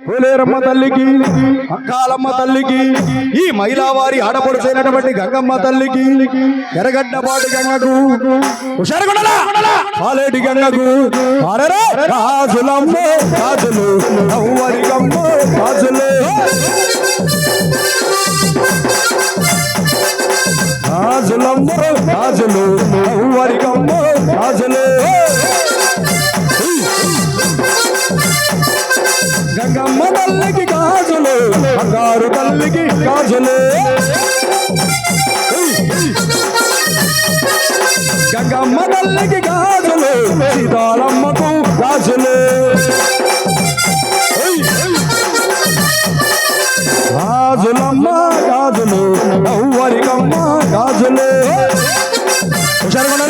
పోలేరమ్మ తల్లికి అక్కాలమ్మ తల్లికి ఈ మైలావారి ఆడపడుచైనటువంటి గంగమ్మ తల్లికి ఎరగడ్డపాటి గంగకు పాలేటి గంగకు రాజులమ్మ రాజులు నవ్వరిగమ్మ రాజులు. రాజులమ్మ రాజులు రాజులు. బంగారు తల్లికి గాజులు. గంగమ్మ తల్లికి గాజులు సీతాలమ్మకు గాజులు. గాజులమ్మ గాజులు నవ్వరికమ్మ గాజులు. హుషారుగా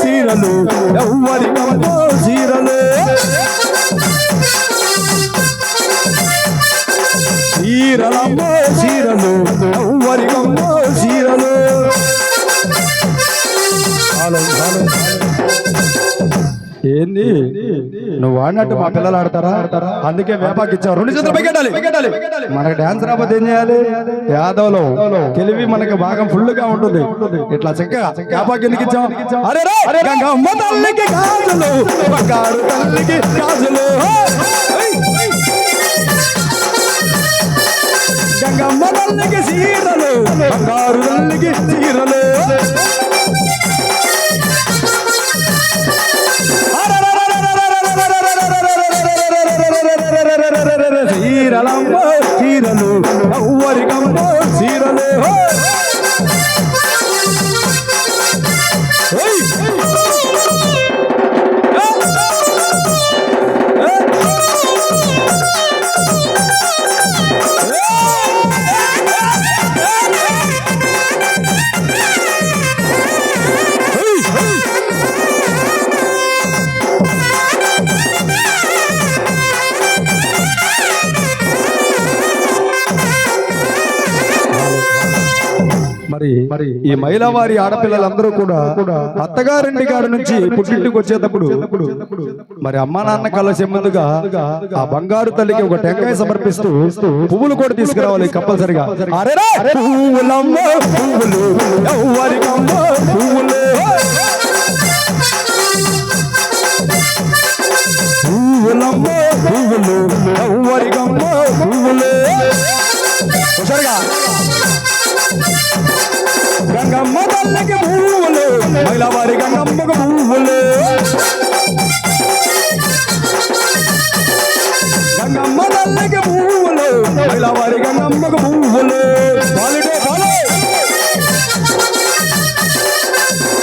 చీరలు ఎవ్వరికమ్మో చీరలు. చీరలమ్మో చీరలు ఎవ్వరికమ్మో చీరలు. హలో హలో ఏంది? నువ్వు ఆడినట్టు మా పిల్లలు ఆడతారా? అందుకే వేపాకి ఇచ్చావు. రెండు చేతులు పైకెట్టాలి. మనకి డాన్స్ రాకపోతే ఏం చేయాలి? యాదవ్లో తెలివి మనకి బాగా ఫుల్గా ఉంటుంది. ఇట్లా చక్కగా వేపాకి ఎందుకు ఇచ్చాం అరే రే! గంగమ్మ తల్లికి బంగారు తల్లికి గాజులు. గంగమ్మ తల్లికి చీరలు బంగారు తల్లికి చీరలు. చీరలమ్మ చీరలు ఎవ్వరికమ్మ చీరలు మరి మరి ఈ మైలవారి ఆడపిల్లలందరూ కూడా అత్తగారింటి గారి నుంచి పుట్టింటికి వచ్చేటప్పుడు మరి అమ్మా నాన్న కలిసే ముందుగా ఆ బంగారు తల్లికి ఒక టెంకాయ సమర్పిస్తూ పువ్వులు కూడా తీసుకురావాలి కంపల్సరిగా అరెరే! పువ్వులమ్మ పువ్వులు. గంగమ్మ తల్లికి పువ్వులు మైలవారి గంగమ్మకు పువ్వులు గంగమ్మ తల్లికి పువ్వులు మైలవారి గంగమ్మకు పువ్వులు పాలిటే పాలు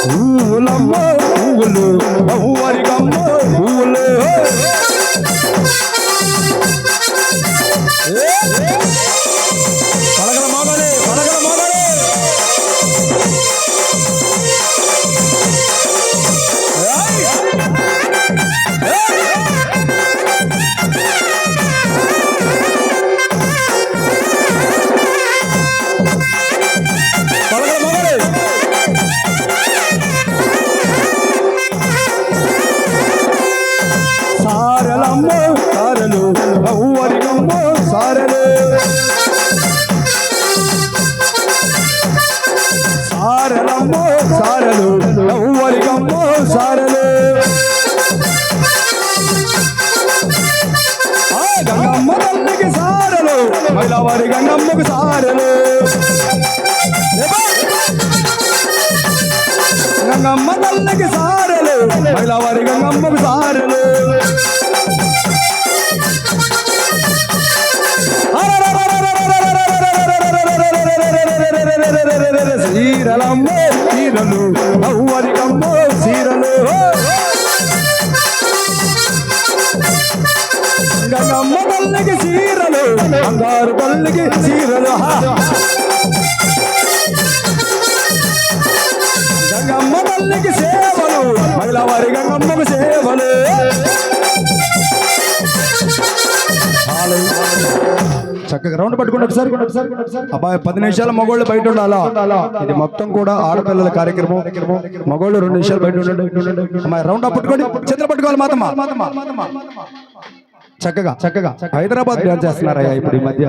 పువ్వులమ్మ పువ్వులు మైలవారి గమ్మ పువ్వులు సారలు అవ్వరికమ్మ సారలు. గంగమ్మ తల్లికి సారలు మైలవారి గంగమ్మకు సారలు. గంగమ్మ తల్లికి సారలు మైలవారి గంగమ్మకు సారలు. బంగారు తల్లికి చీరలు గంగమ్మ తల్లికి సేవలు మహిళా వారి గంగమ్మకు సేవలు. చక్కగా రౌండ్ పట్టుకోండి ఒకసారి. అబ్బాయి పది నిమిషాలు మగోళ్ళు బయట ఉండాలా? ఇది మొత్తం కూడా ఆడపిల్లల కార్యక్రమం. మగోళ్ళు రెండు నిమిషాలు బయట ఉండండి. అమ్మాయి రౌండ్ పట్టుకోండి. చేతులు పట్టుకోవాలి మాతమ్మ. చక్కగా చక్కగా. హైదరాబాద్ డ్యాన్స్ చేస్తున్నారయ్యా ఇప్పుడు ఈ మధ్య.